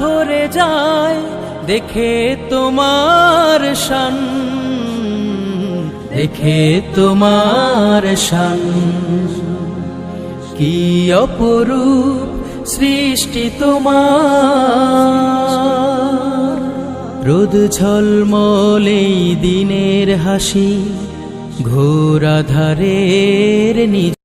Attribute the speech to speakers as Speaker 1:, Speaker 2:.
Speaker 1: ভরে যায়, দেখে তোমার শান। দেখে তোমার শান। কি অপরূপ সৃষ্টি তোমার। রোদ ঝলমলে দিনের হাসি ঘোরাধারের নিজ